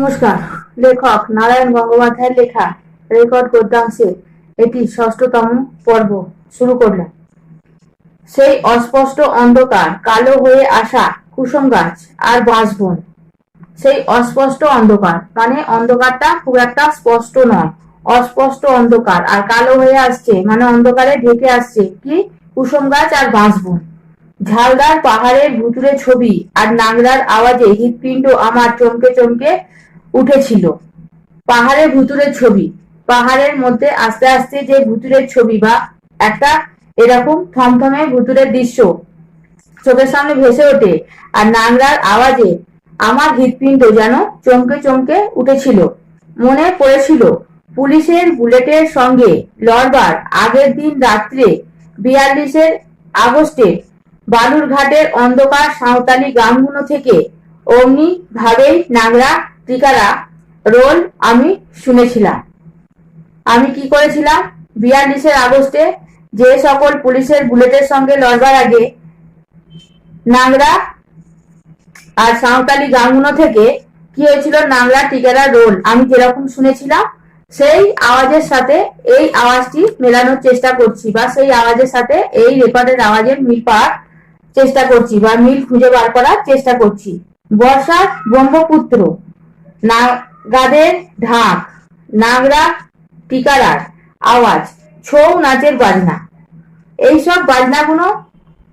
নমস্কার, লেখক নারায়ণ গঙ্গোপাধ্যায়ের লেখা রেকর্ড গদ্যাংশে এটি ষষ্ঠতম পর্ব শুরু করলাম। সেই অস্পষ্ট অন্ধকার কালো হয়ে আসা কুসুম গাছ আর বাঁশবন সেই অস্পষ্ট অন্ধকার মানে অন্ধকারটা খুব একটা স্পষ্ট নয়, অস্পষ্ট অন্ধকার আর কালো হয়ে আসছে মানে অন্ধকারে ঢেকে আসছে কি? কুসুম গাছ আর বাঁশবন ঝালদার পাহাড়ের ভুতুরে ছবি আর নাংরার আওয়াজে হৃৎপিণ্ড আমার চমকে চমকে উঠেছিল। পাহাড়ের ভুতুরের ছবি। পাহাড়ের মধ্যে আস্তে আস্তে যে ভুতুরের ছবি বা একটা এরকম থমথমে ভুতুরের দৃশ্য চোখের সামনে ভেসে ওঠে আর নাংরার আওয়াজে আমার হৃৎপিণ্ড যেন চমকে চমকে উঠেছিল। মনে পড়েছিল, পুলিশের বুলেটের সঙ্গে লড়বার আগের দিন রাত্রে বিয়াল্লিশের আগস্টে বালুরঘাটের অন্ধকার সাঁওতালি গ্রামগুলো থেকে অমনি ভাবেই নাগরা টিকারা রোল আমি শুনেছিলাম। আমি কি করেছিলাম? বিয়াল্লিশের আগস্টে যে সকল পুলিশের বুলেটের সঙ্গে লড়বার আগে নাংরা আর সাঁওতালি গাঙ্গুনো থেকে কি হয়েছিল? নাংরা টিকারা রোল। আমি যেরকম শুনেছিলাম, সেই আওয়াজের সাথে এই আওয়াজটি মেলানোর চেষ্টা করছি বা সেই আওয়াজের সাথে এই রেকর্ডের আওয়াজের মিল পাওয়ার চেষ্টা করছি বা মিল খুঁজে বার করার চেষ্টা করছি। বর্ষার ব্রহ্মপুত্র নাগাদের ঢাক, নাগরা, টিকারার আওয়াজ, ছৌ, নাচের বাজনা। এইসব বাজনাগুলো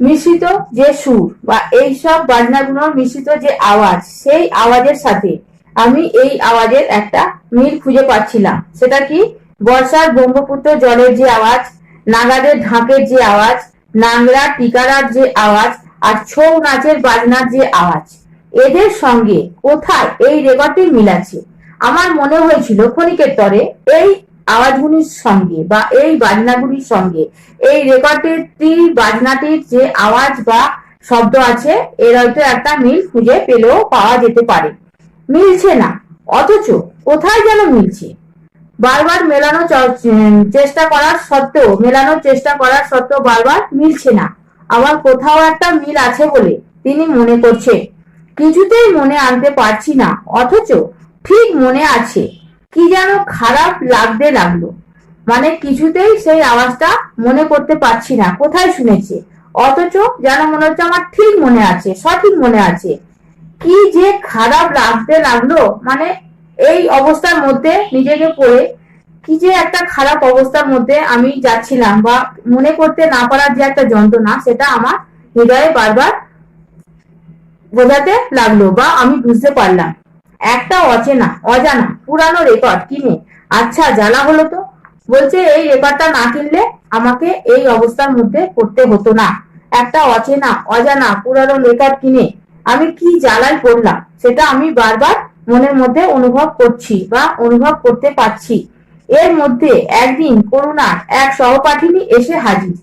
মিশ্রিত যে সুর বা এইসব বাজনাগুলোর মিশ্রিত যে আওয়াজ, সেই আওয়াজের সাথে আমি এই আওয়াজের একটা মিল খুঁজে পাচ্ছিলাম। সেটা কি? বর্ষার ব্রহ্মপুত্র জলের যে আওয়াজ, নাগাদের ঢাকের যে আওয়াজ নাংরা টিকারার যে আওয়াজ আর ছৌ, নাচের বাজনার যে আওয়াজ। এদের সঙ্গে কোথায় এই রেকর্ডটি মিল আছে? আমার মনে হয়েছিল ক্ষণিকের তরে এই আওয়াজগুলির সঙ্গে বা এই বাজনাগুলির সঙ্গে, এই রেকর্ডের রেকর্ডটি বাজনাটির যে আওয়াজ বা শব্দ আছে, এর হয়তো একটা মিল খুঁজে পেলেও পাওয়া যেতে পারে। মিলছে না, অথচ কোথায় যেন মিলছে? বারবার মেলানো চেষ্টা করার সত্ত্বেও, মেলানোর চেষ্টা করার সত্ত্বেও বারবার মিলছে না। আবার কোথাও একটা মিল আছে বলে তিনি মনে করছে কিছুতেই মনে আনতে পারছি না, অথচ ঠিক মনে আছে। কি যেন খারাপ লাগতে লাগল। মানে কিছুতেই সেই আওয়াজটা মনে করতে পারছি না, কোথায় শুনেছে? অথচ যেন মনে হচ্ছে আমার ঠিক মনে আছে, সঠিক মনে আছে। কি যে খারাপ লাগতে লাগল মানে এই অবস্থার মধ্যে নিজেকে পড়ে, কি যে একটা খারাপ অবস্থার মধ্যে আমি যাচ্ছিলাম, বা মনে করতে না পারার যে একটা যন্ত্রণা, সেটা আমার হৃদয়ে বারবার বোঝাতে লাগল বা আমি বুঝতে পারলাম। একটা অচেনা, অজানা, পুরানো রেকর্ড কিনে আচ্ছা জ্বালা হলো তো। বলছে, এই রেকর্ডটা না কিনলে আমাকে এই অবস্থার মধ্যে পড়তে হতো না। একটা অচেনা, অজানা, পুরানো রেকর্ড কিনে আমি কি জ্বালায় পড়লাম? সেটা আমি বারবার মনের মধ্যে অনুভব করছি বা অনুভব করতে পারছি। এর মধ্যে একদিন করুণার এক সহপাঠিনী এসে হাজির।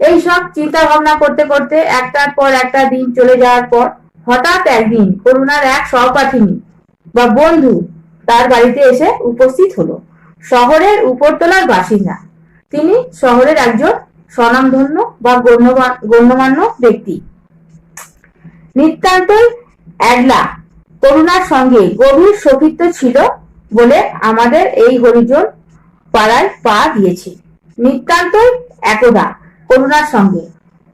এই সব চিন্তা ভাবনা করতে করতে একটার পর একটা দিন চলে যাওয়ার পর হঠাৎ একদিন করুণার এক সহপাঠিনী বা বন্ধু তার বাড়িতে এসে উপস্থিত হলো। শহরের উপরতলার বাসিন্দা। তিনি শহরের একজন স্বনামধন্য বা গণ্যমান্য ব্যক্তি। নিতান্তই একলা করুণার সঙ্গে গভীর সখিত্ব ছিল বলে আমাদের এই হরিজন পাড়ায় পা দিয়েছে। নিতান্তই একদা করুণার সঙ্গে।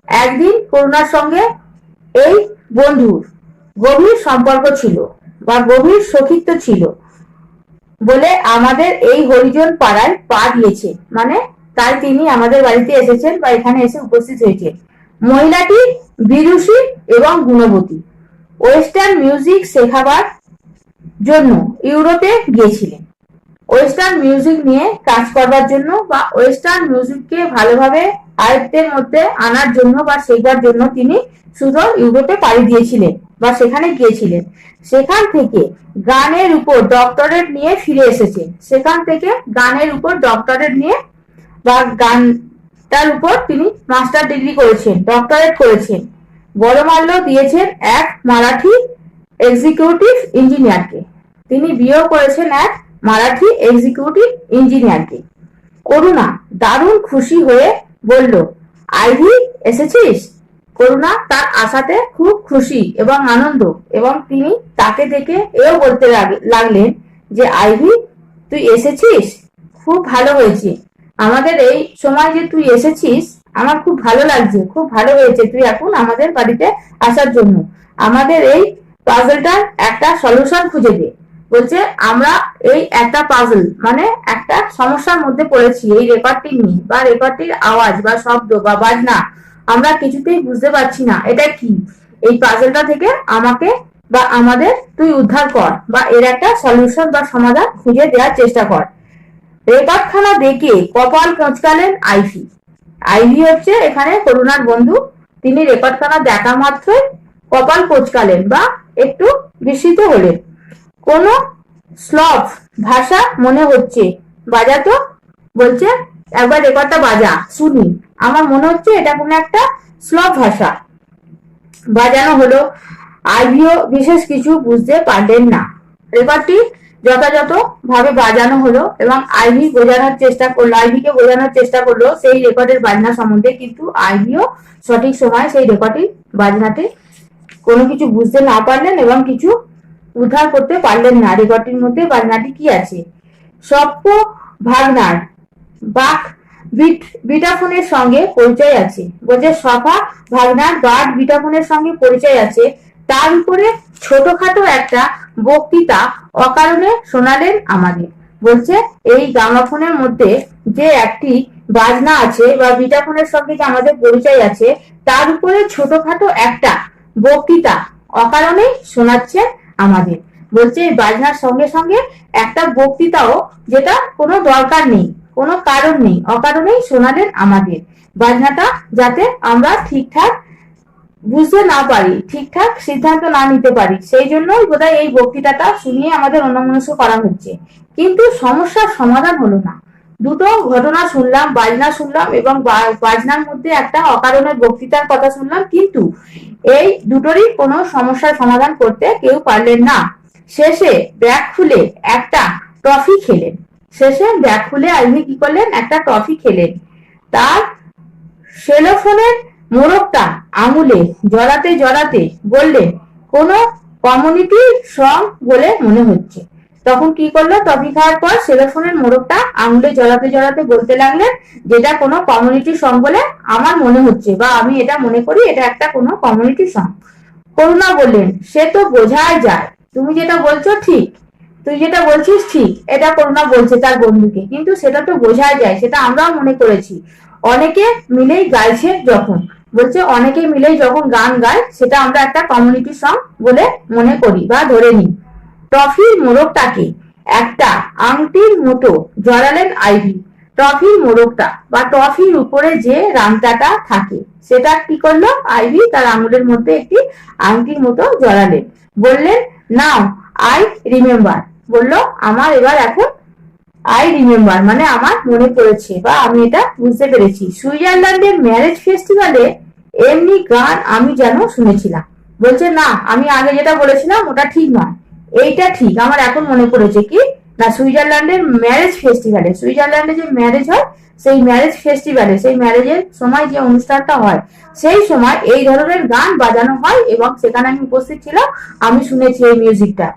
একদিন করুণার সঙ্গে এই বন্ধুর। গভীর সম্পর্ক ছিল বা গভীর সখিত্ব ছিল বলে আমাদের এই হরিজন পাড়ায় পা দিয়েছে। মানে তাই তিনি আমাদের বাড়িতে এসেছেন বা এখানে এসে উপস্থিত হয়েছে মহিলাটি বিদুষী এবং গুণবতী। ওয়েস্টার্ন মিউজিক শেখাবার জন্য ইউরোপে গিয়েছিলেন। ওয়েস্টার্ন মিউজিক নিয়ে কাজ করবার জন্য বা ওয়েস্টার্ন মিউজিককে ভালোভাবে আয়ত্তের মধ্যে আনার জন্য বা সেইবার জন্য তিনি শুধু ইউরোপে পাড়ি দিয়েছিলেন বা সেখানে গিয়েছিলেন। সেখান থেকে গানের উপর ডক্টরেট নিয়ে ফিরে এসেছে। সেখান থেকে গানের উপর ডক্টরেট নিয়ে বা গানটার উপর তিনি মাস্টার ডিগ্রি করেছেন, ডক্টরেট করেছেন। বড়মাল্য দিয়েছেন এক মারাঠি এক্সিকিউটিভ ইঞ্জিনিয়ারকে। তিনি বিয়েও করেছেন এক মারাঠি এক্সিকিউটিভ ইঞ্জিনিয়ারকে। করুণা, দারুণ খুশি হয়ে বলল, আইভি, এসেছিস? করুণা, তার আশাতে খুব খুশি এবং আনন্দ এবং তিনি তাকে দেখে এও বলতে লাগ- লাগলেন যে, আইভি, তুই এসেছিস? খুব ভালো হয়েছে। আমাদের এই সময় যে তুই এসেছিস, আমার খুব ভালো লাগছে, খুব ভালো হয়েছে তুই এখন আমাদের বাড়িতে আসার জন্য। আমাদের এই পাজলটার একটা সলিউশন খুঁজে দে। বলছে, আমরা এই একটা পাজল মানে একটা সমস্যার মধ্যে পড়েছি, এই রেকর্ডটি নিয়ে, বা রেকর্ডটির আওয়াজ, বা শব্দ, বা বাজনা, আমরা কিছুতেই বুঝতে পারছি না, এটা কি? এই পাজলটা থেকে আমাকে বা আমাদের তুই উদ্ধার কর, বা এর একটা সলিউশন বা সমাধান খুঁজে দেওয়ার চেষ্টা কর। রেকর্ডখানা দেখে কপাল কোঁচকালেন আইভি। আইভি হচ্ছে এখানে করুণার বন্ধু, তিনি রেকর্ডখানা দেখা মাত্রই কপাল কোঁচকালেন, বা একটু বিস্মিত হলেন। কোন স্লভ ভাষা মনে হচ্ছে। বাজা তো? বলছে, একবার রেকর্ডটা বাজা, শুনি। আমার মনে হচ্ছে এটা কোনো একটা স্লভ ভাষা। বাজানো হলো। আইভিও বিশেষ কিছু বুঝতে পারলেন না। রেকর্ডটি যথাযথ ভাবে বাজানো হলো এবং আইভি বোঝানোর চেষ্টা করল, আইভিকে বোঝানোর চেষ্টা করল সেই রেকর্ডের বাজনা সম্বন্ধে, কিন্তু আইভিও সঠিক সময় সেই রেকর্ডটি বাজনাতে কোনো কিছু বুঝতে না পারলেন এবং কিছু উদ্ধার করতে পারলেন না, রেকর্ডটির মধ্যে বাজনাটি কি আছে? সপ্প ভাগনার বিট, বিটাফোনের সঙ্গে পরিচয় আছে। বলছে সফা ভাগনার গার্ড বিটাফোনের সঙ্গে পরিচয় আছে। তার উপরে ছোটখাটো একটা বক্তৃতা অকারণে শোনালেন আমাদের। বলছে, এই গামাফোনের মধ্যে যে একটি বাজনা আছে বা বিটাফোনের সঙ্গে যে আমাদের পরিচয় আছে, তার উপরে ছোটখাটো একটা বক্তৃতা অকারণে শোনাচ্ছেন আমাদের। বলছে, বাজনার সঙ্গে সঙ্গে একটা বক্তৃতাও যেটা কোনো দরকার নেই, কোনো কারণ নেই, অকারণেই শোনালেন আমাদের। বাজনাটা যাতে আমরা ঠিকঠাক বুঝতে না পারি, ঠিকঠাক সিদ্ধান্ত না নিতে পারি, সেই জন্যই বোধহয় এই বক্তৃতাটা শুনিয়ে আমাদের অন্যমনস্ক করা হচ্ছে। কিন্তু সমস্যার সমাধান হলো না। দুটো ঘটনা শুনলাম, বাজনা শুনলাম এবং বাজনার মধ্যে একটা অকারণের বক্তৃতার কথা শুনলাম, কিন্তু এই দুটোরই কোনো সমস্যার সমাধান করতে কেউ পারলেন না। শেষে ব্যাগ খুলে একটা ট্রফি খেলেন। শেষে ব্যাগ খুলে আইভি কি করলেন? একটা ট্রফি খেলেন। তার সেলোফোনের মোড়কটা আঙুলে জড়াতে জড়াতে বললেন, কোন কমিউনিটি সং বলে মনে হচ্ছে। তখন কি করল? টফি খাওয়ার পর সেলোফোনের মোড়কটা আঙুলে জড়াতে জড়াতে বলতে লাগলেন, যেটা কোনো কমিউনিটি সং বলে আমার মনে হচ্ছে বা আমি এটা মনে করি, এটা একটা কোনো কমিউনিটি সং করুণা বললেন, সে তো বোঝাই যায়। তুমি যেটা বলছো ঠিক। তুই যেটা বলছিস ঠিক, এটা করুণা বলছে তার বন্ধুকে। কিন্তু সেটা তো বোঝাই যায়, সেটা আমরাও মনে করেছি। অনেকে মিলেই গাইছে যখন। বলছে, অনেকে মিলেই যখন গান গায়, সেটা আমরা একটা কমিউনিটি সং বলে মনে করি বা ধরে নিই। ট্রফির মোড়কটাকে একটা, আংটির মতো জড়ালেন আইভি। ট্রফির মোড়কটা বা ট্রফির উপরে যে রামটাটা থাকে, সেটা কি করল? আইভি তার আঙুলের মধ্যে একটি আংটির মতো জড়ালেন। বললেন, নাও, আই রিমেম্বার। বলল, আমার এবার এখন আই রিমেম্বার মানে আমার মনে পড়েছে বা আমি এটা বুঝতে পেরেছি। সুইজারল্যান্ডের ম্যারেজ ফেস্টিভ্যালে এমনি গান আমি যেন শুনেছিলাম। বলছে, না, আমি আগে যেটা বলেছিলাম, ওটা ঠিক নয়। এইটা ঠিক। আমার এখন মনে পড়েছে কি? না, সুইজারল্যান্ডের ম্যারেজ ফেস্টিভ্যালে সুইজারল্যান্ডে যে ম্যারেজ হয়, সেই ম্যারেজ ফেস্টিভ্যালে সেই ম্যারেজের সময় যে অনুষ্ঠানটা হয়, সেই সময় এই ধরনের গান বাজানো হয় এবং সেখানে আমি উপস্থিত ছিলাম। আমি শুনেছি এই মিউজিকটা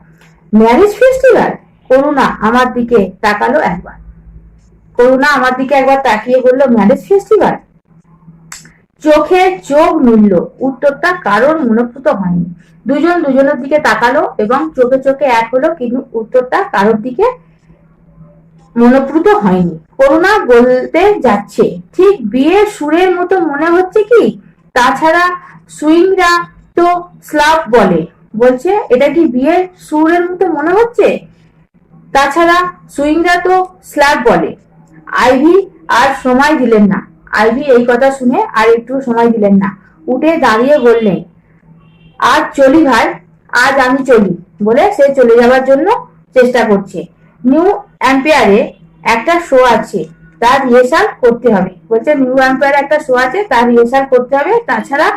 ম্যারেজ ফেস্টিভ্যাল করুণা আমার দিকে তাকালো একবার। করুণা আমার দিকে একবার তাকিয়ে বলল ম্যারেজ ফেস্টিভ্যাল চোখে চোখ মিলল উত্তরটা কারোর মনোভূত হয়নি। দুজন দুজনের দিকে তাকালো এবং চোখে চোখে এক হলো, কিন্তু উত্তরটা কারোর দিকে মনোপ্রুত হয়নি। করুণা বলতে যাচ্ছে, ঠিক বিয়ের সুরের মতো মনে হচ্ছে কি? তাছাড়া সুইংরা তো স্লাভ বলে। বলছে, এটা কি বিয়ের সুরের মতো মনে হচ্ছে? তাছাড়া সুইংরা তো স্ল্যাব বলে। আইভি আর সময় দিলেন না। আইভি এই কথা শুনে আর একটু সময় দিলেন না। উঠে দাঁড়িয়ে বললেন আজ চলি ভাই, আজ আমি চলি। বলে সে চলে যাওয়ার জন্য চেষ্টা করছে। নিউ অ্যাম্পিয়ারে একটা শো আছে, তার রিহার্সাল করতে হবে। বলছে, নিউ অ্যাম্পিয়ারে একটা শো আছে, তার রিহার্সাল করতে হবে। তাছাড়া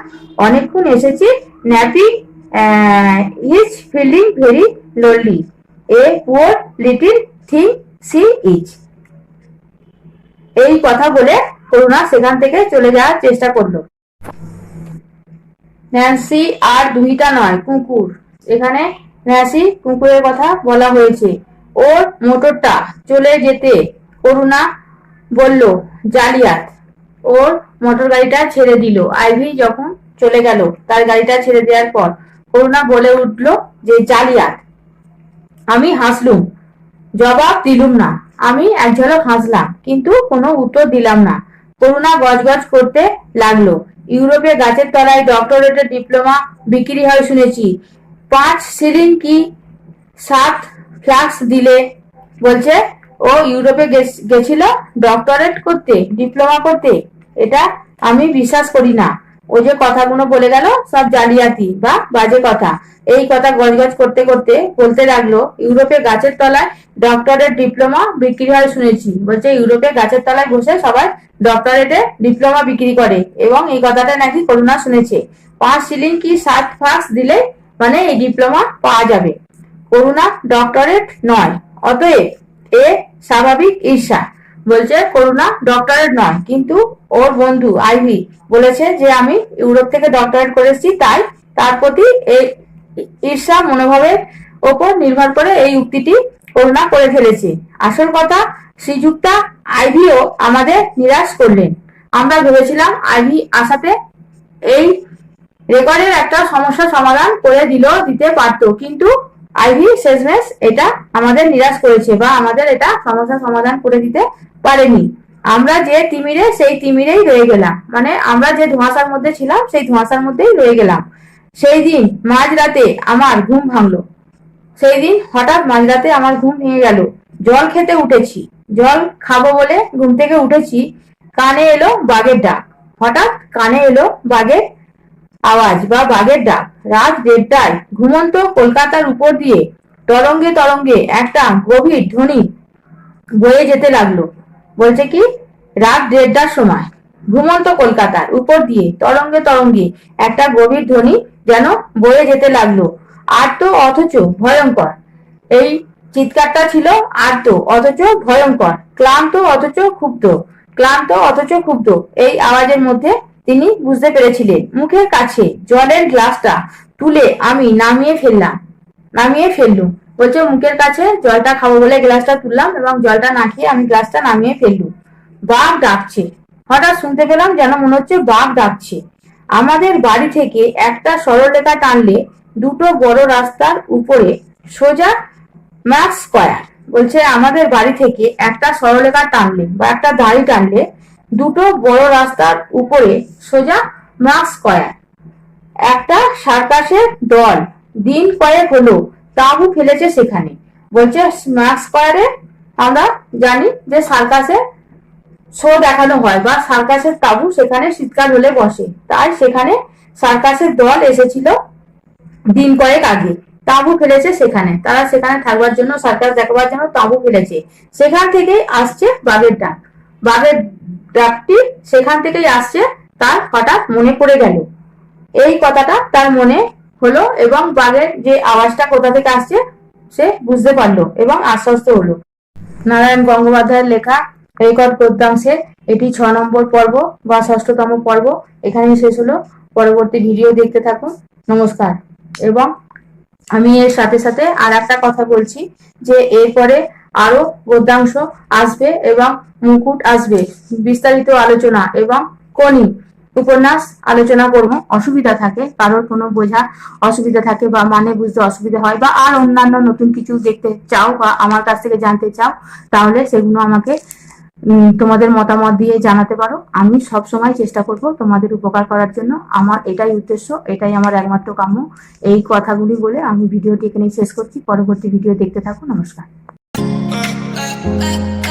অনেকক্ষণ এসেছি, Nappy is feeling very lonely a poor little thing she is এই কথা বলে করুণা সেখান থেকে চলে যাওয়ার চেষ্টা করল। ন্যান্সি আর দুইটা নয়, কুকুর। এখানে ন্যান্সি কুকুরের কথা বলা হয়েছে। ওর মোটরটা চলে যেতে করুণা বলল, জালিয়াত। ওর মোটর গাড়িটা ছেড়ে দিল। আইভি যখন চলে গেল, তার গাড়িটা ছেড়ে দেওয়ার পর করুণা বলে উঠল যে, জালিয়াত, আমি হাসলুম। জবাব দিলুম না। আমি এক ঝলক হাসলাম, কিন্তু কোনো উত্তর দিলাম না। করুণা গজগজ করতে লাগল। ইউরোপে গাছের তলায় ডক্টরেটের ডিপ্লোমা বিক্রি হয় শুনেছি। পাঁচ সিলিং কি সাত ফ্লাক্স দিলে? বলছে, ও ইউরোপে গেছ- গেছিল ডক্টরেট করতে ডিপ্লোমা করতে। এটা আমি বিশ্বাস করি না। ও যে কথাগুলো বলে গেল, সব জালিয়াতি বা বাজে কথা। এই কথা গজগজ করতে করতে বলতে লাগল ইউরোপে গাছের তলায় ডক্টরেট ডিপ্লোমা বিক্রি হয় শুনেছি। বলছে, ইউরোপে গাছের তলায় বসে সবাই ডক্টরেটে ডিপ্লোমা বিক্রি করে এবং এই কথাটা নাকি করুণা শুনেছে। পাঁচ সিলিং কি সাত ফাক্স দিলে মানে এই ডিপ্লোমা পাওয়া যাবে? করুণা ডক্টরেট নয়, অতএব এ স্বাভাবিক ঈর্ষা। বলছে, করুণা ডক্টরেট নয়, কিন্তু ওর বন্ধু আইভি বলেছে যে আমি ইউরোপ থেকে ডক্টরেট করেছি তাই তার প্রতি এই ঈর্ষা মনোভাবের ওপর নির্ভর করে এই উক্তিটি করুণা করে ফেলেছে। আসল কথা, শ্রীযুক্তা আইভিও আমাদের নিরাশ করলেন। আমরা ভেবেছিলাম আইভি আসাতে এই রেকর্ডের একটা সমস্যা সমাধান করে দিল দিতে পারতো, কিন্তু আইভি, শেষমেশ, এটা আমাদের নিরাশ করেছে বা আমাদের এটা সমস্যা সমাধান করে দিতে পারেনি। আমরা যে তিমিরে, সেই তিমিরেই রয়ে গেলাম। মানে আমরা যে ধোঁয়াশার মধ্যে ছিলাম, সেই ধোঁয়াশার মধ্যেই রয়ে গেলাম। সেই দিন মাঝরাতে আমার ঘুম ভাঙলো। সেই দিন হঠাৎ মাঝরাতে আমার ঘুম ভেঙে গেল। জল খেতে উঠেছি। জল খাব বলে ঘুম থেকে উঠেছি। কানে এলো বাঘের ডাক। হঠাৎ কানে এলো বাঘের আওয়াজ বা বাঘের ডাক। রাত দেড়টায় ঘুমন্ত কলকাতার উপর দিয়ে তরঙ্গে তরঙ্গে একটা গভীর ধ্বনি বয়ে যেতে লাগল। বলছে কি? রাত দেড়টার সময়। ঘুমন্ত কলকাতার উপর দিয়ে তরঙ্গে তরঙ্গে একটা গভীর ধ্বনি যেন বয়ে যেতে লাগল। আর তো অথচ ভয়ঙ্কর। এই চিৎকারটা ছিল আর্ত অথচ ভয়ঙ্কর। ক্লান্ত অথচ ক্ষুব্ধ। ক্লান্ত অথচ ক্ষুব্ধ। এই আওয়াজের মধ্যে তিনি বুঝতে পেরেছিলেন, মুখের কাছে জলের গ্লাসটা তুলে আমি নামিয়ে ফেললাম, নামিয়ে ফেললুম। বলছে, মুখের কাছে জলটা খাব বলে গ্লাসটা তুললাম এবং জলটা না খেয়ে আমি গ্লাসটা নামিয়ে ফেললুম। বাঘ ডাকছে। হঠাৎ শুনতে পেলাম যেন মনে হচ্ছে বাঘ ডাকছে। আমাদের বাড়ি থেকে একটা সরলরেখা টানলে দুটো বড় রাস্তার উপরে সোজা ম্যাক্স স্কোয়ার। বলছে, আমাদের বাড়ি থেকে একটা সরলরেখা টানলে বা একটা দাড়ি টানলে দুটো বড় রাস্তার উপরে সোজা ম্যাক্স স্কোয়ার একটা সার্কাসের দল। দিন কয়েক হলো, তাঁবু ফেলেছে সেখানে। বলছে স্ম্যাক স্কোয়ারে আমরা জানি যে সার্কাসে শো দেখানো হয় বা সার্কাসের তাঁবু সেখানে শীতকাল হলে বসে। তাই সেখানে সার্কাসের দল এসেছিল দিন কয়েক আগে। তাঁবু ফেলেছে সেখানে। তারা সেখানে থাকবার জন্য সার্কাস দেখাবার জন্য তাঁবু ফেলেছে। সেখান থেকেই আসছে বাঘের ডাক বাঘের ডাকটি সেখান থেকেই আসছে, তার হঠাৎ মনে পড়ে গেল। এই কথাটা তার মনে হলো এবং বাঘের যে আওয়াজটা কোথা থেকে আসছে, সে বুঝতে পারল এবং আশ্বস্ত হলো। নারায়ণ গঙ্গোপাধ্যায়ের লেখা রেকর্ড পদ্যাংশের এটি ছ নম্বর পর্ব বা ষষ্ঠতম পর্ব। এখানেই শেষ হলো। পরবর্তী ভিডিও দেখতে থাকুন। নমস্কার। এবং আমি এর সাথে সাথে আর একটা কথা বলছি যে এরপরে আরও গদ্যাংশ আসবে এবং মুকুট আসবে। বিস্তারিত আলোচনা এবং কোনি উপন্যাস আলোচনা করব। অসুবিধা থাকে, কারোর কোনো বোঝা অসুবিধা থাকে বা মানে বুঝতে অসুবিধা হয় বা আর অন্যান্য নতুন কিছু দেখতে চাও বা আমার কাছ থেকে জানতে চাও, তাহলে সেগুলো আমাকে তোমাদের মতামত দিয়ে জানাতে পারো। আমি সব সময় চেষ্টা করব তোমাদের উপকার করার জন্য। আমার এটাই উদ্দেশ্য, এটাই আমার একমাত্র কাম্য। এই কথাগুলি বলে আমি ভিডিওটি এখানেই শেষ করছি। পরবর্তী ভিডিও দেখতে থাকো নমস্কার। back.